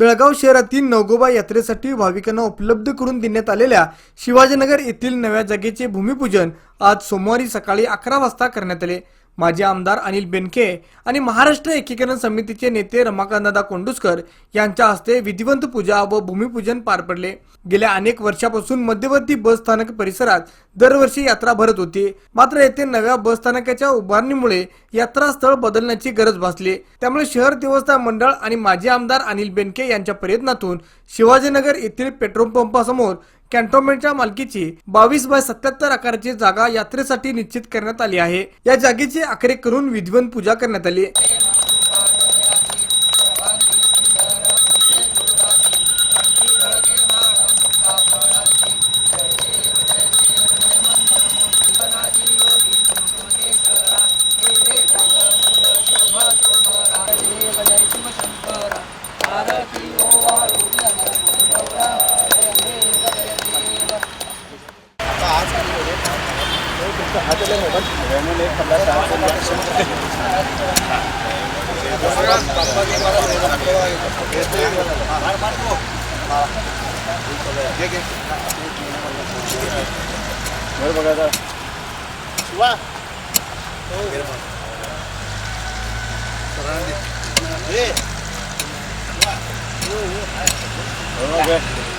बेळगाव शहरातील नवगोबा यात्रेसाठी भाविकांना उपलब्ध करून देण्यात आलेल्या शिवाजीनगर येथील नव्या जागेचे भूमिपूजन आज सोमवारी सकाळी अकरा वाजता करण्यात आले. माजी आमदार अनिल बेनके आणि महाराष्ट्र एकीकरण समितीचे नेते रमाकांतदादा कोंडुसकर यांच्या हस्ते विधिवंत पूजा व भूमिपूजन पार पडले. गेल्या अनेक वर्षापासून मध्यवर्ती बस स्थानक परिसरात दरवर्षी यात्रा भरत होती. मात्र येथे नव्या बस स्थानकाच्या उभारणीमुळे यात्रा स्थळ बदलण्याची गरज भासली. त्यामुळे शहर देवस्थान मंडळ आणि माजी आमदार अनिल बेनके यांच्या प्रयत्नातून शिवाजीनगर येथील पेट्रोल पंपासमोर कॅन्टोन्मेंटच्या मालकीची बावीस बाय सत्याहत्तर आकाराची जागा यात्रेसाठी निश्चित करण्यात आली आहे. या जागेची आखरे करून विधिवंत पूजा करण्यात आली 예.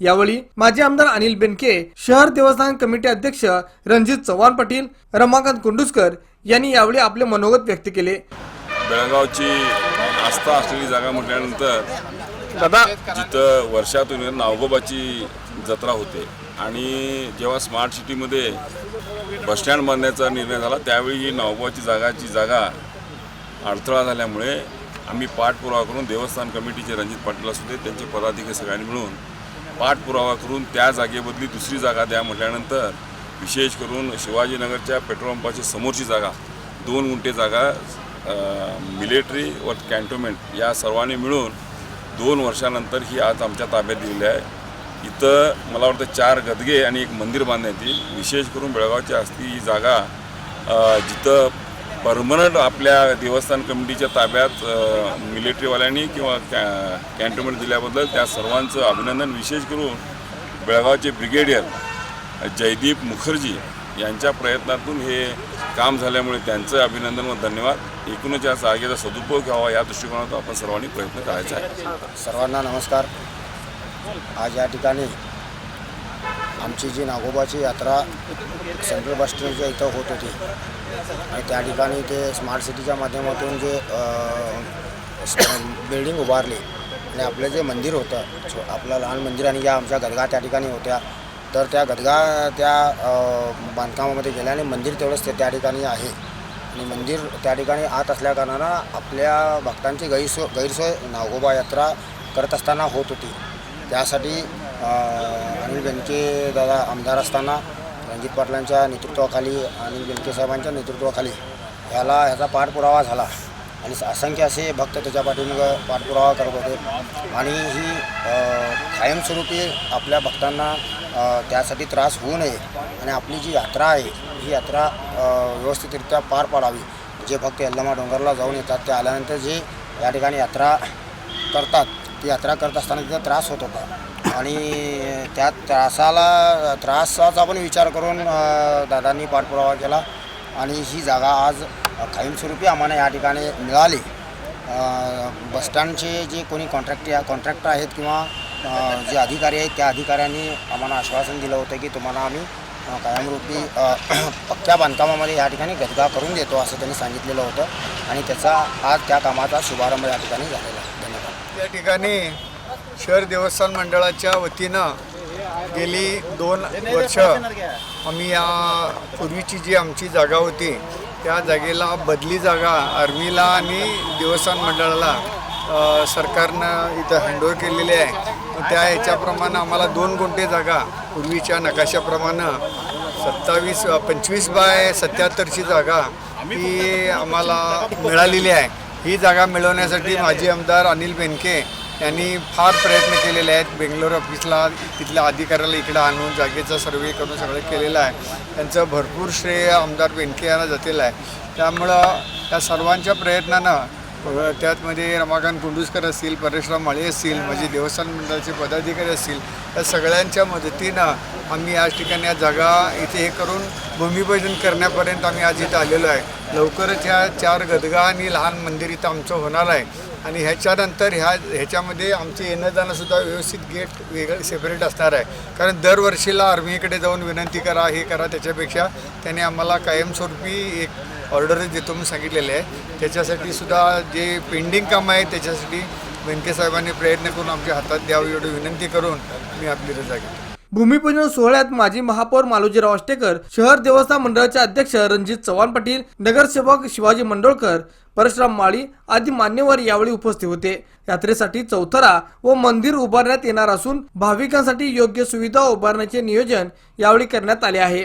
यावेळी माजी आमदार अनिल बेनके शहर देवस्थान कमिटी अध्यक्ष रणजित चव्हाण पाटील रमाकांत कुंडुसकर यांनी यावेळी आपले मनोगत व्यक्त केले. बेळगावची आस्था असलेली जागा म्हटल्यानंतर जिथं वर्षातून नावगोबाची जत्रा होते आणि जेव्हा स्मार्ट सिटीमध्ये बसस्टँड बांधण्याचा निर्णय झाला त्यावेळी ही नावगोबाची जागाची जागा अडथळा झाल्यामुळे आम्ही पाठपुरावा करून देवस्थान कमिटीचे रणजित पाटील असू दे त्यांचे पदाधिकारी सगळ्यांनी मिळून पाठपुरावा करून त्या जागेबदली दुसरी जागा द्या म्हटल्यानंतर विशेष करून शिवाजीनगरच्या पेट्रोल पंपाची समोरची जागा दोन गुंठे जागा मिलिटरी व कॅन्टोनमेंट या सर्वांनी मिळून दोन वर्षानंतर ही आज आमच्या ताब्यात दिलेली आहे. इथं मला वाटतं चार गदगे आणि एक मंदिर बांधण्यात येईल. विशेष करून बेळगावच्या असती ही जागा जिथं परमनंट आपल्या देवस्थान कमिटीच्या ताब्यात मिलिटरीवाल्यांनी किंवा कॅ कॅन्टोन्मेंट दिल्याबद्दल त्या सर्वांचं अभिनंदन. विशेष करून बेळगावचे ब्रिगेडियर जयदीप मुखर्जी यांच्या प्रयत्नातून हे काम झाल्यामुळे त्यांचं अभिनंदन व धन्यवाद. एकूणच या जागेचा सदुपयोग व्हावा या दृष्टिकोनातून आपण सर्वांनी प्रयत्न करायचा आहे. सर्वांना नमस्कार. आज या ठिकाणी आमची जी नागोबाची यात्रा सेंट्रल बस स्टँडच्या इथं होत होती. आणि त्या ठिकाणी ते स्मार्ट सिटीच्या माध्यमातून जे बिल्डिंग उभारली आणि आपलं जे मंदिर होतं आपलं लहान मंदिर आणि ज्या आमच्या गदगा त्या ठिकाणी होत्या तर त्या गदगा त्या बांधकामामध्ये गेल्या आणि मंदिर तेवढंच ते त्या ठिकाणी आहे. आणि मंदिर त्या ठिकाणी आत असल्याकारणानं आपल्या भक्तांची गैरसोय गैरसोय नागोबा यात्रा करत असताना होत होती. त्यासाठी अनिल बेंके दादा आमदार असताना रणजित पाटलांच्या नेतृत्वाखाली अनिल बेंके साहेबांच्या नेतृत्वाखाली ह्याला ह्याचा पाठपुरावा झाला. आणि असंख्य असे भक्त त्याच्या पाठीमागं पाठपुरावा करत होते. आणि ही कायमस्वरूपी आपल्या भक्तांना त्यासाठी त्रास होऊ नये. आणि आपली जी यात्रा आहे ही यात्रा व्यवस्थितरित्या पार पाडावी. जे भक्त यल्लमा डोंगरला जाऊन येतात ते आल्यानंतर जे या ठिकाणी यात्रा करतात ती यात्रा करत असताना तिचा त्रास होत होता. आणि त्या त्रासाला त्रासाचा पण विचार करून दादांनी पाठपुरावा केला. आणि ही जागा आज कायमस्वरूपी आम्हाला या ठिकाणी मिळाली. बसस्टँडचे जे कोणी कॉन्ट्रॅक्ट कॉन्ट्रॅक्टर आहेत किंवा जे अधिकारी आहेत त्या अधिकाऱ्यांनी आम्हाला आश्वासन दिलं होतं की तुम्हाला आम्ही कायमरूपी पक्क्या बांधकामामध्ये या ठिकाणी गदगा करून देतो असं त्यांनी सांगितलेलं होतं. आणि त्याचा आज त्या कामाचा शुभारंभ या ठिकाणी झालेला आहे. धन्यवाद. या ठिकाणी शहर देवस्थान मंडळाच्या वतीनं गेली दोन वर्ष आम्ही या पूर्वीची जी आमची जागा होती त्या जागेला बदली जागा आर्मीला आणि देवस्थान मंडळाला सरकारनं इथं हँडओव्हर केलेली आहे. त्या ह्याच्याप्रमाणे आम्हाला दोन गुंठे जागा पूर्वीच्या नकाशाप्रमाणे सत्तावीस पंचवीस बाय सत्याहत्तरची जागा ही आम्हाला मिळालेली आहे. ही जागा मिळवण्यासाठी माजी आमदार अनिल बेनके यांनी फार प्रयत्न केलेले आहेत. बेंगलोर ऑफिसला तिथल्या अधिकाऱ्याला इकडं आणून जागेचा सर्वे करून सगळं केलेलं आहे. त्यांचं भरपूर श्रेय आमदार बेनके जातेलं आहे. त्यामुळं या सर्वांच्या प्रयत्नानं त्यातमध्ये रमाकांत कुंडुसकर असतील परेशराम माळी असतील माझे देवस्थान मंडळाचे पदाधिकारी असतील या सगळ्यांच्या मदतीनं आम्ही आज ठिकाणी या जागा इथे हे करून भूमिपूजन करण्यापर्यंत आम्ही आज इथं आलेलो आहे. लवकरच ह्या चार गदगा आणि लहान मंदिर इथं आमचं होणार आहे. आणि ह्याच्यानंतर ह्या ह्याच्यामध्ये आमचे येणं जाणंसुद्धा व्यवस्थित गेट वेगळं सेपरेट असणार आहे. कारण दरवर्षीला आर्मीकडे जाऊन विनंती करा हे करा त्याच्यापेक्षा त्याने आम्हाला कायमस्वरूपी एक ऑर्डरच देतो म्हणून सांगितलेले आहे त्याच्यासाठी सुद्धा जे पेंडिंग कामं आहे त्याच्यासाठी बेनके साहेबांनी प्रयत्न करून आमच्या हातात द्यावी एवढी विनंती करून मी आपली रजा घेतो. भूमिपूजन सोहळ्यात माजी महापौर मालोजीराव आष्टेकर शहर देवस्थान मंडळाचे अध्यक्ष रणजित चव्हाण पाटील नगरसेवक शिवाजी मंडोळकर परशुराम माळी आदी मान्यवर यावेळी उपस्थित होते. यात्रेसाठी चौथरा व मंदिर उभारण्यात येणार असून भाविकांसाठी योग्य सुविधा उभारण्याचे नियोजन यावेळी करण्यात आले आहे.